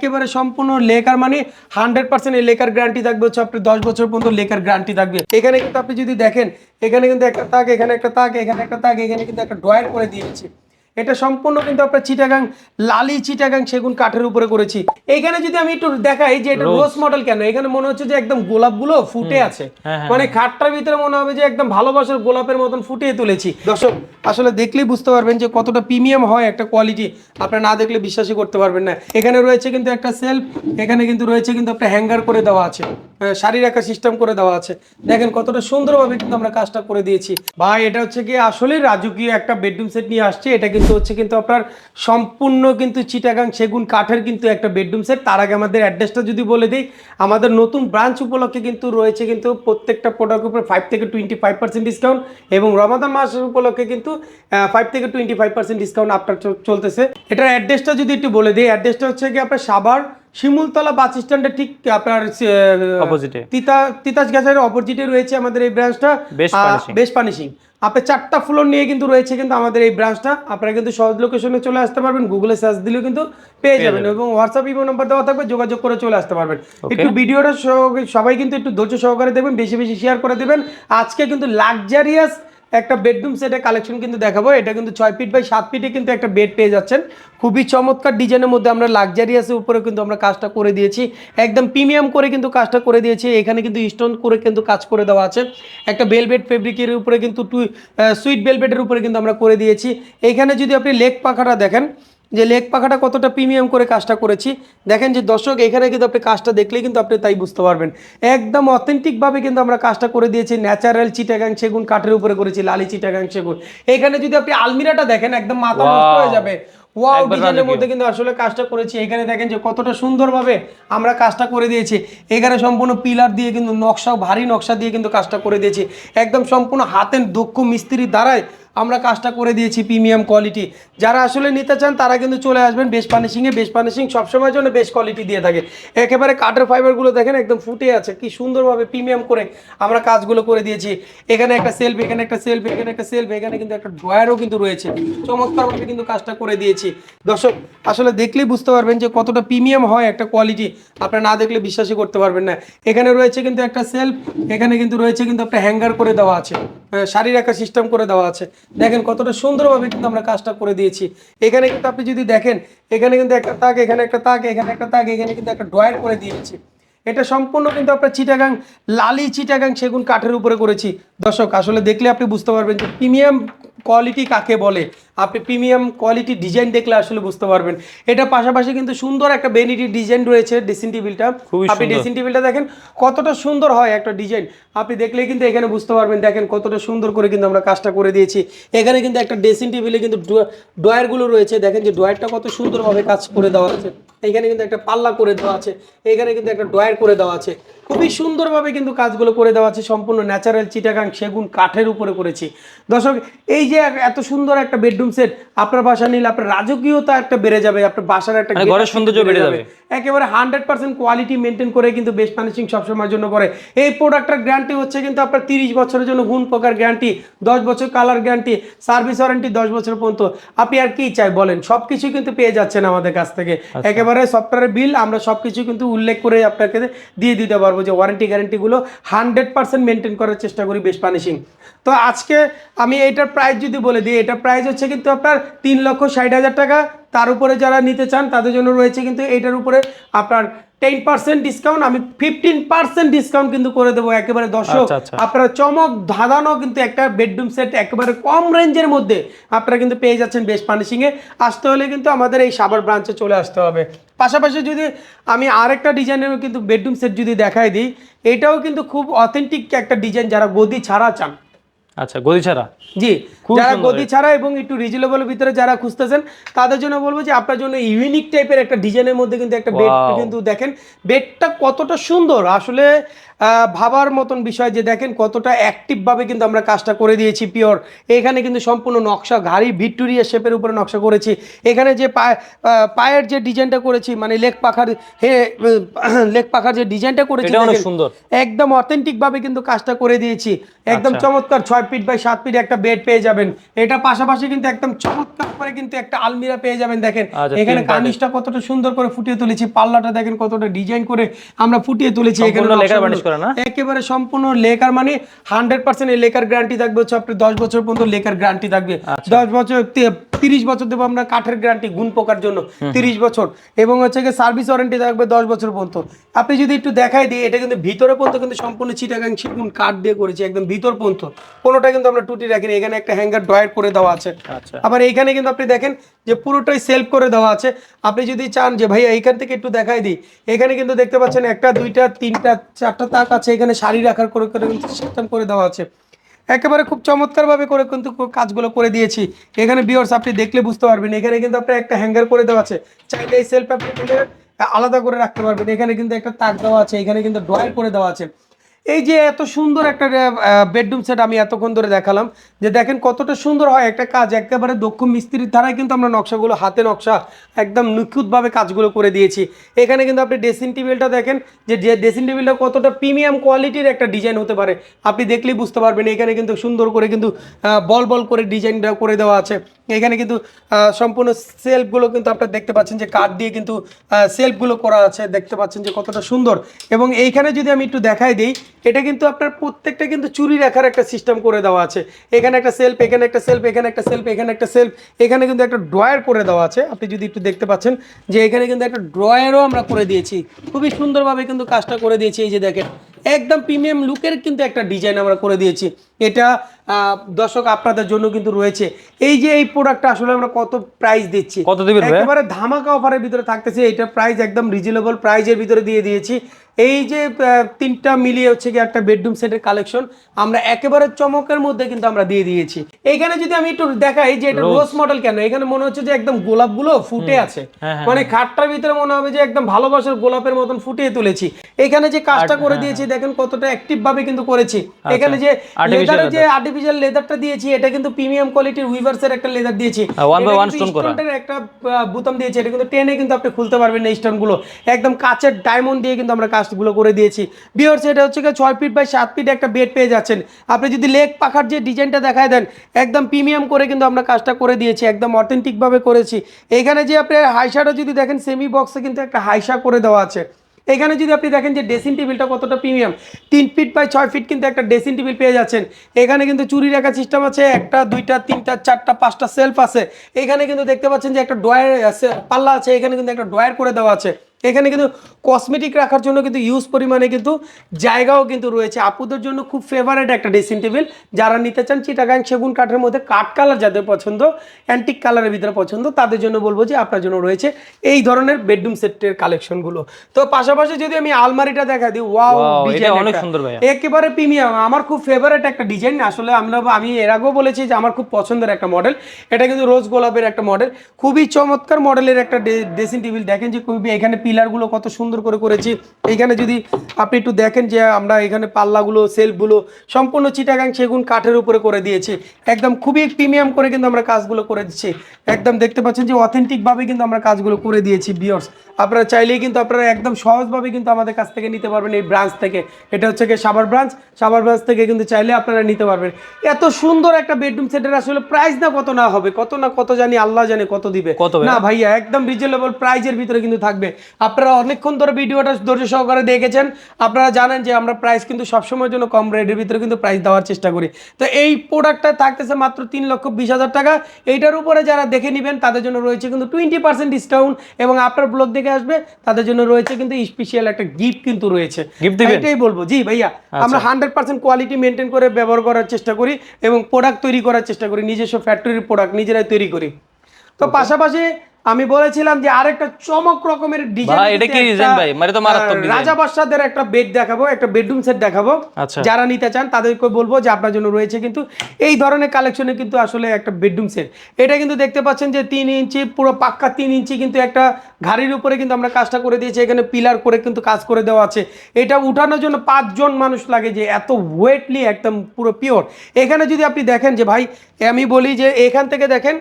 একেবারে সম্পূর্ণ লেকার মানে হান্ড্রেড পার্সেন্ট এই লেকার গ্যারান্টি থাকবে হচ্ছে আপনি দশ বছর পর্যন্ত লেকার গ্যারান্টি থাকবে। এখানে কিন্তু আপনি যদি দেখেন, এখানে কিন্তু একটা তাক, এখানে একটা তাক, এখানে একটা তাক, এখানে কিন্তু একটা ড্রয়ার করে দিয়েছি। এটা সম্পূর্ণ কিন্তু আপনার চিটাগাং লালি চিটাগাং সেগুন কাঠের উপরে করেছি। এইখানে যদি আমি একটু দেখাই যে এটা রোজ। মডেল কেন? এখানে মনে হচ্ছে যে একদম গোলাপগুলো ফুটে আছে। হ্যাঁ, মানে খাটটার ভিতরে মনে হবে যে একদম ভালোবাসার গোলাপের মতন ফুটিয়ে তুলেছি। দর্শক আসলে দেখলেই বুঝতে পারবেন যে কতটা প্রিমিয়াম হয় একটা কোয়ালিটি আপনারা না দেখলে বিশ্বাসই করতে পারবেন না। এখানে রয়েছে কিন্তু একটা সেলফ এখানে কিন্তু রয়েছে কিন্তু একটা হ্যাঙ্গার করে দেওয়া আছে। শাড়ি রাখার সিস্টেম করে দেওয়া আছে। দেখেন কতটা সুন্দরভাবে কিন্তু আমরা কাজটা করে দিয়েছি। ভাই এটা হচ্ছে কি আসলে রাজকীয় একটা বেডরুম সেট নিয়ে আসছে। এটা কিন্তু হচ্ছে কিন্তু আপনার সম্পূর্ণ কিন্তু চিটাগাং সেগুন কাঠের কিন্তু একটা বেডরুম সেট। তার আগে আমাদের অ্যাড্রেসটা যদি বলে দিই, আমাদের নতুন ব্রাঞ্চ উপলক্ষে কিন্তু রয়েছে কিন্তু প্রত্যেকটা প্রোডাক্ট উপরে ফাইভ থেকে টোয়েন্টি ফাইভ পার্সেন্ট ডিসকাউন্ট এবং রমাদান মাস উপলক্ষে কিন্তু ফাইভ থেকে টোয়েন্টি ফাইভ পার্সেন্ট ডিসকাউন্ট আপনার চলতেছে। এটার অ্যাড্রেসটা যদি একটু বলে দিই অ্যাড্রেসটা হচ্ছে কি আপনার সাভার শিমুলতলা বাস স্ট্যান্ডের ঠিক আপনার Opposite-এ। তিতা তিতাস গাছের অপোজিটে রয়েছে আমাদের এই ব্রাঞ্চটা বেশ পানিশিং আপনার চারটা ফ্লোর নিয়ে কিন্তু রয়েছে কিন্তু আমাদের এই ব্রাঞ্চটা আপনারা কিন্তু সহজ লোকেশনে চলে আসতে পারবেন গুগলে সার্চ দিলেও কিন্তু পেয়ে যাবেন এবং হোয়াটসঅ্যাপ ইমো নাম্বার দেওয়া থাকবে যোগাযোগ করে চলে আসতে পারবেন। একটু ভিডিওটা সবাই কিন্তু একটু ধৈর্য সহকারে দেখবেন বেশি বেশি শেয়ার করে দেবেন। আজকে কিন্তু লাক্সারিয়াস একটা বেডরুম সেটের কালেকশন কিন্তু দেখাবো। এটা কিন্তু ছয় ফিট বাই সাত ফিটে কিন্তু একটা বেড পেয়ে যাচ্ছেন। খুবই চমৎকার ডিজাইনের মধ্যে আমরা লাক্সারিয়াসের উপরে কিন্তু আমরা কাজটা করে দিয়েছি। একদম প্রিমিয়াম করে কিন্তু কাজটা করে দিয়েছি। এখানে কিন্তু স্টোন করে কিন্তু কাজ করে দেওয়া আছে। একটা বেলবেড ফেব্রিকের উপরে কিন্তু টু সুইট বেলবেডের উপরে কিন্তু আমরা করে দিয়েছি। এখানে যদি আপনি লেগ পাখাটা দেখেন যে লেগ পাখাটা কতটা প্রিমিয়াম করে কাজটা করেছি। দেখেন যে দর্শক এখানে কিন্তু আপনি কাজটা দেখলেই কিন্তু আপনি তাই বুঝতে পারবেন। একদম অথেন্টিকভাবে কিন্তু আমরা কাজটা করে দিয়েছি। ন্যাচারাল চিটাগাং সেগুন কাঠের উপরে করেছি লালি চিটাগাং সেগুন। এখানে যদি আপনি আলমিরাটা দেখেন একদম মাথা নষ্ট হয়ে যাবে। ওয়াও ডিজাইনের মধ্যে কিন্তু আসলে কাজটা করেছি। এখানে দেখেন যে কতটা সুন্দরভাবে আমরা কাজটা করে দিয়েছি। এখানে সম্পূর্ণ পিলার দিয়ে কিন্তু নকশা ভারী নকশা দিয়ে কিন্তু কাজটা করে দিয়েছি। একদম সম্পূর্ণ হাতের দক্ষ মিস্ত্রির দ্বারাই আমরা কাজটা করে দিয়েছি প্রিমিয়াম কোয়ালিটি। যারা আসলে নিতে চান, তারা কিন্তু চলে আসবেন বেশ পানিশিংয়ে বেশ পানিশিং সবসময়ের জন্য বেশ কোয়ালিটি দিয়ে থাকে। একেবারে কাঠের ফাইবারগুলো দেখেন, একদম ফুটে আছে। কি সুন্দরভাবে প্রিমিয়াম করে আমরা কাজগুলো করে দিয়েছি। এখানে একটা সেলফ এখানে একটা সেলফ এখানে একটা সেলফ এখানে কিন্তু একটা ড্রয়ারও কিন্তু রয়েছে। চমৎকারভাবে কিন্তু কাজটা করে দিয়েছি। দর্শক, আসলে দেখলেই বুঝতে পারবেন যে কতটা প্রিমিয়াম হয় একটা কোয়ালিটি আপনারা না দেখলে বিশ্বাসই করতে পারবেন না। এখানে রয়েছে কিন্তু একটা সেলফ এখানে কিন্তু রয়েছে কিন্তু একটা হ্যাঙ্গার করে দেওয়া আছে। শাড়ি রাখার সিস্টেম করে দেওয়া আছে। দেখেন কতটা সুন্দরভাবে কিন্তু আমরা কাজটা করে দিয়েছি। এখানে কিন্তু আপনি যদি দেখেন, এখানে কিন্তু একটা তাক, এখানে একটা তাক, এখানে একটা তাক, এখানে কিন্তু একটা ড্রয়ার করে দিয়েছি। এটা সম্পূর্ণ কিন্তু আপনার চিটাগাং, লালি চিটাগাং সেগুন কাঠের উপরে করেছি। দর্শক, আসলে দেখলে আপনি বুঝতে পারবেন যে প্রিমিয়াম কোয়ালিটি কাকে বলে। আপনি প্রিমিয়াম কোয়ালিটি ডিজাইন দেখলে আসলে বুঝতে পারবেন। এটা পাশাপাশি কিন্তু সুন্দর একটা বেনিটি ডিজাইন রয়েছে ড্রেসিং টেবিলটা আপনি ড্রেসিং টেবিলটা দেখেন কতটা সুন্দর হয় একটা ডিজাইন। আপনি দেখলেই কিন্তু এখানে বুঝতে পারবেন দেখেন কতটা সুন্দর করে কিন্তু আমরা কাজটা করে দিয়েছি। এখানে কিন্তু একটা ড্রেসিং টেবিলে কিন্তু ড্রয়ারগুলো রয়েছে। দেখেন যে ড্রয়ারটা কত সুন্দরভাবে কাজ করে দেওয়া আছে। এখানে কিন্তু একটা পাল্লা করে দেওয়া আছে। এখানে কিন্তু একটা ড্রয়ার করে দেওয়া আছে। খুবই সুন্দরভাবে কিন্তু কাজগুলো করে দেওয়া আছে। সম্পূর্ণ ন্যাচারাল চিটাগাং সেগুন কাঠের উপরে করেছি। দর্শক এই যে এত সুন্দর একটা বেডরুম সেট আপনার বাসা নিলে আপনার রাজকীয়তা একটা বেড়ে যাবে আপনার বাসার একটা মানে ঘরের সৌন্দর্য বেড়ে যাবে। একেবারে হান্ড্রেড পার্সেন্ট কোয়ালিটি মেনটেন করে কিন্তু বেস্ট ফার্নিশিং সবসময়ের জন্য করে। এই প্রোডাক্টটার গ্যারান্টি হচ্ছে কিন্তু আপনার তিরিশ বছরের জন্য গুণ প্রকার গ্যারান্টি দশ বছর কালার গ্যারান্টি সার্ভিস ওয়ারেন্টি দশ বছর পর্যন্ত। আপনি আর কি চাই বলেন? সব কিছু কিন্তু পেয়ে যাচ্ছেন আমাদের কাছ থেকে। একেবারে সফটওয়্যারের বিল আমরা সব কিছু কিন্তু উল্লেখ করে আপনাকে দিয়ে দিতে পারব যে ওয়ারেন্টি গ্যারান্টিগুলো হান্ড্রেড পার্সেন্ট মেনটেন করার চেষ্টা করি বেস্ট ফার্নিশিং তো আজকে আমি এটার প্রাইস যদি বলে দিই এটার প্রাইস হচ্ছে কিন্তু আপনার তিন লক্ষ ষাট হাজার টাকা তার উপরে যারা নিতে চান তাদের জন্য রয়েছে কিন্তু এটার উপরে আপনার টেন পার্সেন্ট ডিসকাউন্ট আমি ফিফটিন পার্সেন্ট ডিসকাউন্ট কিন্তু করে দেবো একেবারে। দর্শক আচ্ছা, আচ্ছা। আপনারা চমক ধাঁধানো কিন্তু একটা বেডরুম সেট একেবারে কম রেঞ্জের মধ্যে আপনারা কিন্তু পেয়ে যাচ্ছেন বেস্ট ফার্নিশিংয়ে আসতে হলে কিন্তু আমাদের এই সাবার ব্রাঞ্চে চলে আসতে হবে। পাশাপাশি যদি আমি আরেকটা ডিজাইনেরও কিন্তু বেডরুম সেট যদি দেখাই দিই এটাও কিন্তু খুব অথেন্টিক একটা ডিজাইন যারা গদি ছাড়া চান। আচ্ছা গদি ছাড়া? জি যারা গদি ছাড়া এবং একটু রিজনেবল ভিতরে যারা খুঁজতেছেন তাদের জন্য বলব যে আপনার জন্য ইউনিক টাইপের একটা ডিজাইনের মধ্যে কিন্তু একটা বেড কিন্তু দেখেন বেডটা কতটা সুন্দর। আসলে ভাবার মতন বিষয় যে দেখেন কতটা অ্যাক্টিভ ভাবে কিন্তু আমরা কাজটা করে দিয়েছি পিওর এখানে কিন্তু সম্পূর্ণ নকশা গাড়ি ভিক্টোরিয়া শেপের উপরে নকশা করেছি। এখানে যে পায়ে পায়ের যে ডিজাইনটা করেছি মানে লেক পাখার হে লেক পাখার যে ডিজাইনটা করেছি সুন্দর। একদম অথেন্টিক ভাবে কিন্তু কাজটা করে দিয়েছি। একদম চমৎকার ছয় ফিট বাই সাত ফিট একটা বেড পেয়ে যাবেন। এটা পাশাপাশি কিন্তু একদম চমৎকার করে কিন্তু একটা আলমিরা পেয়ে যাবেন দেখেন। আচ্ছা, এখানে তিন কতটা সুন্দর করে ফুটিয়ে তুলেছি পাল্লাটা দেখেন কতটা ডিজাইন করে আমরা ফুটিয়ে তুলেছি এখানে করা না? একেবারে সম্পূর্ণ লেকার মানে হান্ড্রেড পার্সেন্ট এই লেকার গ্যারান্টি থাকবে হচ্ছে আপনি দশ বছর পর্যন্ত লেকার গ্যারান্টি থাকবে। আচ্ছা। দশ বছর তিরিশ বছর দেবো আমরা কাঠের গ্যারান্টি গুণ পোকার জন্য তিরিশ বছর। এবং হচ্ছে গিয়ে সার্ভিস ওয়ারেন্টি থাকবে দশ বছর পর্যন্ত। আপনি যদি একটু দেখাই দিই এটা কিন্তু ভিতরে পর্যন্ত কিন্তু সম্পূর্ণ চিটাগাং সেগুন কাঠ দিয়ে করেছি একদম ভিতর পর্যন্ত। কোনোটা কিন্তু আমরা টুটি রাখিনি এখানে একটা হ্যাঙ্গার ড্রয়ার করে দেওয়া আছে। আচ্ছা। আবার এইখানে কিন্তু আপনি দেখেন যে পুরোটাই সেলফ করে দেওয়া আছে। আপনি যদি চান যে ভাই এইখান থেকে একটু দেখাই দিই এখানে কিন্তু দেখতে পাচ্ছেন একটা দুইটা তিনটা চারটা তাক আছে, এখানে শাড়ি রাখার করে করে কিন্তু সিস্টেম করে দেওয়া আছে। একেবারে খুব চমৎকারভাবে করে কিন্তু কাজগুলো করে দিয়েছি। এখানে বিয়র্স আপনি দেখলে বুঝতে পারবেন, এখানে কিন্তু আপনার একটা হ্যাঙ্গার করে দেওয়া আছে। চাইলে এই সেলফ আপনি আলাদা করে রাখতে পারবেন। এখানে কিন্তু একটা তাক দেওয়া আছে, এখানে কিন্তু ড্রয়ার করে দেওয়া আছে। এই যে এত সুন্দর একটা বেডরুম সেট আমি এতক্ষণ ধরে দেখালাম, যে দেখেন কতটা সুন্দর হয় একটা কাজ, একেবারে দক্ষ মিস্ত্রির দ্বারাই কিন্তু আমরা নকশাগুলো হাতে নকশা একদম নিখুঁতভাবে কাজগুলো করে দিয়েছি। এখানে কিন্তু আপনি ড্রেসিং টেবিলটা দেখেন, যে ড্রেসিং টেবিলটা কতটা প্রিমিয়াম কোয়ালিটির একটা ডিজাইন হতে পারে। আপনি দেখলেই বুঝতে পারবেন, এখানে কিন্তু সুন্দর করে কিন্তু বল বল করে ডিজাইনটা করে দেওয়া আছে। এখানে কিন্তু সম্পূর্ণ সেলফগুলো কিন্তু আপনারা দেখতে পাচ্ছেন যে কাঠ দিয়ে কিন্তু সেলফগুলো করা আছে, দেখতে পাচ্ছেন যে কতটা সুন্দর। এবং এইখানে যদি আমি একটু দেখাই দিই এটা কিন্তু আপনার প্রত্যেকটা কিন্তু চুরি রাখার একটা সিস্টেম করে দেওয়া আছে। এখানে একটা সেলফ এখানে একটা সেলফ এখানে একটা সেলফ এখানে একটা সেলফ এখানে কিন্তু একটা ড্রয়ার করে দেওয়া আছে। আপনি যদি একটু দেখতে পাচ্ছেন যে এখানে কিন্তু একটা ড্রয়ারও আমরা করে দিয়েছি। খুবই সুন্দরভাবে কিন্তু কাজটা করে দিয়েছি। এই যে দেখেন একদম প্রিমিয়াম লুকের কিন্তু একটা ডিজাইন আমরা করে দিয়েছি। এটা আহ, দর্শক আপনাদের জন্য কিন্তু রয়েছে। এই যে এই প্রোডাক্টটা আসলে আমরা কত প্রাইস দিচ্ছি? কত দিবেন একেবারে ধামাকা অফারের ভিতরে থাকতেছে। এটা প্রাইস একদম রিজনেবল প্রাইজের ভিতরে দিয়ে দিয়েছি। এই যে তিনটা মিলিয়ে হচ্ছে কি একটা বেডরুম সেটের কালেকশন আমরা একেবারে চমকের মধ্যে কিন্তু আমরা দিয়ে দিয়েছি। এইখানে যদি আমি একটু দেখাই যে এটা রোজ মডেল কেন? এখানে মনে হচ্ছে যে একদম গোলাপগুলো ফুটে আছে। হ্যাঁ, হ্যাঁ, মানে খাটটার ভিতরে মনে হবে যে একদম ভালোবাসার গোলাপের মতন ফুটিয়ে তুলেছি। এখানে যে কাজটা করে হ্যাঁ, দিয়েছি দেখেন কতটা অ্যাক্টিভ ভাবে কিন্তু করেছি। এখানে যে লেদারের যে আর্টিফিশিয়াল লেদারটা দিয়েছি এটা কিন্তু প্রিমিয়াম কোয়ালিটির উইভার্স এর একটা লেদার দিয়েছি। হ্যাঁ, একটা বোতাম দিয়েছি। এটা কিন্তু টেনে কিন্তু আপনি খুলতে পারবেন না স্টোনগুলো। একদম কাচের ডায়মন্ড দিয়ে কিন্তু আমরা কাজগুলো করে দিয়েছি। বিয়ার্স এটা হচ্ছে গিয়ে ছয় ফিট বাই সাত ফিট একটা বেড পেয়ে যাচ্ছেন। আপনি যদি লেগ পাখার যে ডিজাইনটা দেখায় দেন, একদম প্রিমিয়াম করে কিন্তু আমরা কাজটা করে দিয়েছি, একদম অথেন্টিকভাবে করেছি। এখানে যে আপনি হাইসাটা যদি দেখেন সেমি বক্সে কিন্তু একটা হাইসা করে দেওয়া আছে। এখানে যদি আপনি দেখেন যে ড্রেসিং টেবিলটা কতটা প্রিমিয়াম তিন ফিট বাই ছয় ফিট কিন্তু একটা ড্রেসিং টেবিল পেয়ে যাচ্ছেন। এখানে কিন্তু চুরি রাখার সিস্টেম আছে, একটা, দুইটা, তিনটা, চারটা, পাঁচটা সেলফ আছে। এখানে কিন্তু দেখতে পাচ্ছেন যে একটা ড্রয়ার পাল্লা আছে, এখানে কিন্তু একটা ড্রয়ার করে দেওয়া আছে। এখানে কিন্তু কসমেটিক রাখার জন্য কিন্তু ইউজ পরিমাণে কিন্তু জায়গাও কিন্তু রয়েছে। আপুদের জন্য খুব ফেভারেট একটা ড্রেসিং টেবিল যারা নিতে চান চিটাগাং সেগুন কাঠের মধ্যে কাঠ কালার যাদের পছন্দ অ্যান্টিক কালারের ভিতরে পছন্দ তাদের জন্য বলব যে আপনার জন্য রয়েছে এই ধরনের বেডরুম সেটের কালেকশনগুলো তো পাশাপাশি যদি আমি আলমারিটা দেখা দিই ওয়াও ডিজাইন অনেক সুন্দর ভাইয়া। একেবারে প্রিমিয়াম আমার খুব ফেভারেট একটা ডিজাইন আসলে আমরা আমি এর আগেও বলেছি যে আমার খুব পছন্দের একটা মডেল এটা কিন্তু রোজ গোলাপের একটা মডেল খুবই চমৎকার মডেলের একটা ড্রেসিং টেবিল দেখেন যে খুবই এখানে পিলারগুলো কত সুন্দর করে করেছি। এখানে যদি আপনি একটু দেখেন যে আমরা এখানে পাল্লাগুলো সেলফগুলো সম্পূর্ণ চিটাগাং সেগুন কাঠের উপরে করে দিয়েছি। একদম খুবই প্রিমিয়াম করে কিন্তু আমরা কাজগুলো করে দিচ্ছি। একদম দেখতে পাচ্ছেন যে অথেন্টিকভাবে কিন্তু আমরা কাজগুলো করে দিয়েছি বিয়ার্স আপনারা চাইলেই কিন্তু আপনারা একদম সহজভাবে কিন্তু আমাদের কাছ থেকে নিতে পারবেন এই ব্রাঞ্চ থেকে। এটা হচ্ছে কি সাভার ব্রাঞ্চ সাভার ব্রাঞ্চ থেকে কিন্তু চাইলে আপনারা নিতে পারবেন। এত সুন্দর একটা বেডরুম সেটের আসলে প্রাইস না কত না হবে কত না কত জানি আল্লাহ জানে কত দিবে। কত না ভাইয়া একদম রিজনেবল প্রাইজের ভিতরে কিন্তু থাকবে। আপনারা অনেকক্ষণ ধরে ভিডিওটা ধৈর্য সহকারে দেখেছেন। আপনারা জানেন যে আমরা প্রাইস কিন্তু সবসময়ের জন্য কম রেটের ভিতরে কিন্তু প্রাইস দেওয়ার চেষ্টা করি। তো এই প্রোডাক্টটা থাকতেছে মাত্র তিন লক্ষ বিশ হাজার টাকা। এইটার উপরে যারা দেখে নেবেন তাদের জন্য রয়েছে কিন্তু টোয়েন্টি পার্সেন্ট ডিসকাউন্ট এবং আপনার ব্লগ দেখে আসবে তাদের জন্য রয়েছে কিন্তু স্পেশাল একটা গিফট কিন্তু রয়েছে। এটাই বলব। জি ভাইয়া আমরা হান্ড্রেড পার্সেন্ট কোয়ালিটি মেনটেন করে ব্যবহার করার চেষ্টা করি এবং প্রোডাক্ট তৈরি করার চেষ্টা করি। নিজস্ব ফ্যাক্টরির প্রোডাক্ট নিজেরাই তৈরি করি। তো পাশাপাশি আমি বলেছিলাম যে আরেকটা চমক রকমের ডিজাইন এটা কি design ভাই? মানে তো মারাত্মক design। রাজা বাদশাদের একটা বেড দেখাবো একটা বেডরুম সেট দেখাবো আচ্ছা। যারা নিতে চান তাদেরকে বলব যে আপনার জন্য রয়েছে কিন্তু এই ধরনের কালেকশনে কিন্তু আসলে একটা বেডরুম সেট এটা কিন্তু দেখতে পাচ্ছেন যে তিন ইঞ্চি পুরো পাক্কা তিন ইঞ্চি কিন্তু একটা ঘাড়ির উপরে কিন্তু আমরা কাজটা করে দিয়েছি এখানে পিলার করে কিন্তু কাজ করে দেওয়া আছে এটা উঠানোর জন্য পাঁচজন মানুষ লাগে যে এত ওয়েটলি একদম পুরো পিওর এখানে যদি আপনি দেখেন যে ভাই আমি বলি যে এখান থেকে দেখেন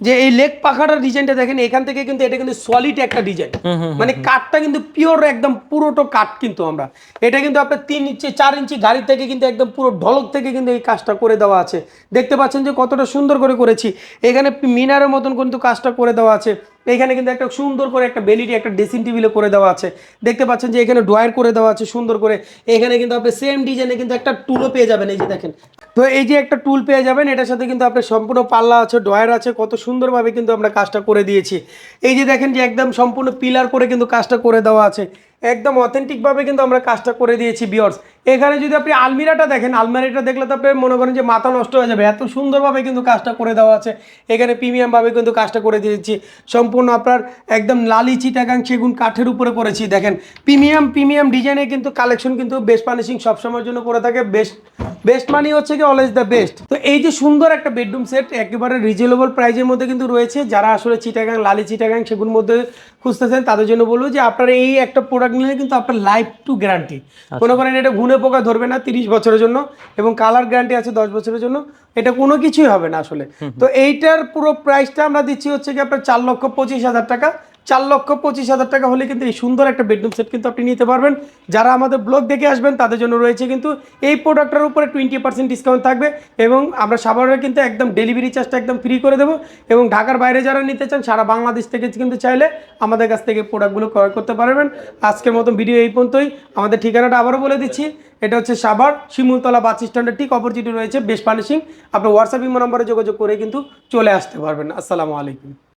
যে এই লেগ পাখাটার ডিজাইনটা দেখেন এখান থেকে কিন্তু এটা কিন্তু সলিড একটা ডিজাইন। মানে কাঠটা কিন্তু পিওর একদম পুরোটো কাঠ কিন্তু আমরা। এটা কিন্তু আপনার তিন ইঞ্চি চার ইঞ্চি গাড়ি থেকে কিন্তু একদম পুরো ঢলক থেকে কিন্তু এই কাজটা করে দেওয়া আছে। দেখতে পাচ্ছেন যে কতটা সুন্দর করে করেছি। এখানে মিনারের মতন কিন্তু কাজটা করে দেওয়া আছে। এখানে কিন্তু একটা সুন্দর করে একটা বেলিটি, একটা ড্রেসিং টেবিলে করে দেওয়া আছে। দেখতে পাচ্ছেন যে এখানে ড্রয়ার করে দেওয়া আছে সুন্দর করে। এখানে কিন্তু আপনি সেম ডিজাইনে কিন্তু একটা টুলও পেয়ে যাবেন, এই যে দেখেন। তো এই যে একটা টুল পেয়ে যাবেন, এটার সাথে কিন্তু আপনার সম্পূর্ণ পাল্লা আছে ড্রয়ার আছে, কত সুন্দরভাবে কিন্তু আমরা কাজটা করে দিয়েছি। এই যে দেখেন যে একদম সম্পূর্ণ পিলার করে কিন্তু কাজটা করে দেওয়া আছে। একদম অথেন্টিকভাবে কিন্তু আমরা কাজটা করে দিয়েছি বিয়র্স এখানে যদি আপনি আলমিরাটা দেখেন, আলমারিটা দেখলে তো আপনি মনে করেন যে মাথা নষ্ট হয়ে যাবে। এত সুন্দরভাবে কিন্তু কাজটা করে দেওয়া আছে। এখানে প্রিমিয়ামভাবে কিন্তু কাজটা করে দিয়েছি। সম্পূর্ণ আপনার একদম লালি চিটাগাং সেগুন কাঠের উপরে করেছি, দেখেন। প্রিমিয়াম প্রিমিয়াম ডিজাইনে কিন্তু কালেকশন কিন্তু বেস্ট পানিশিং সবসময়ের জন্য করে থাকে। বেস্ট বেস্ট মানি হচ্ছে কি অলওয়েজ দ্য বেস্ট তো এই যে সুন্দর একটা বেডরুম সেট একেবারে রিজনেবল প্রাইজের মধ্যে কিন্তু রয়েছে। যারা আসলে চিটাগাং, লালি চিটাগাং সেগুন মধ্যে খুঁজতেছেন, তাদের জন্য বলব যে আপনারা এই একটা প্রোডাক্ট নিলে কিন্তু আপনার লাইফ টু গ্যারান্টি মনে করেন এটা ঘুনে পোকা ধরবে না তিরিশ বছরের জন্য এবং কালার গ্যারান্টি আছে দশ বছরের জন্য এটা কোনো কিছুই হবে না আসলে। তো এইটার পুরো প্রাইসটা আমরা দিচ্ছি হচ্ছে কি আপনার চার লক্ষ পঁচিশ হাজার টাকা। চার লক্ষ পঁচিশ হাজার টাকা হলে কিন্তু এই সুন্দর একটা বেডরুম সেট কিন্তু আপনি নিতে পারবেন। যারা আমাদের ব্লগ দেখে আসবেন, তাদের জন্য রয়েছে কিন্তু এই প্রোডাক্টটার উপরে টোয়েন্টি পার্সেন্ট ডিসকাউন্ট থাকবে এবং আমরা সাভারে কিন্তু একদম ডেলিভারি চার্জটা একদম ফ্রি করে দেবো এবং ঢাকার বাইরে যারা নিতে চান, সারা বাংলাদেশ থেকে কিন্তু চাইলে আমাদের কাছ থেকে প্রোডাক্টগুলো ক্রয় করতে পারবেন। আজকের মতো ভিডিও এই পর্যন্তই। আমাদের ঠিকানাটা আবারও বলে দিচ্ছি। এটা হচ্ছে সাভার, শিমুলতলা বাস স্ট্যান্ডের ঠিক অপরচিটি রয়েছে বেশ পানিশিং আপনি হোয়াটসঅ্যাপ ইমো নম্বরে যোগাযোগ করে কিন্তু চলে আসতে পারবেন। আসসালামু আলাইকুম।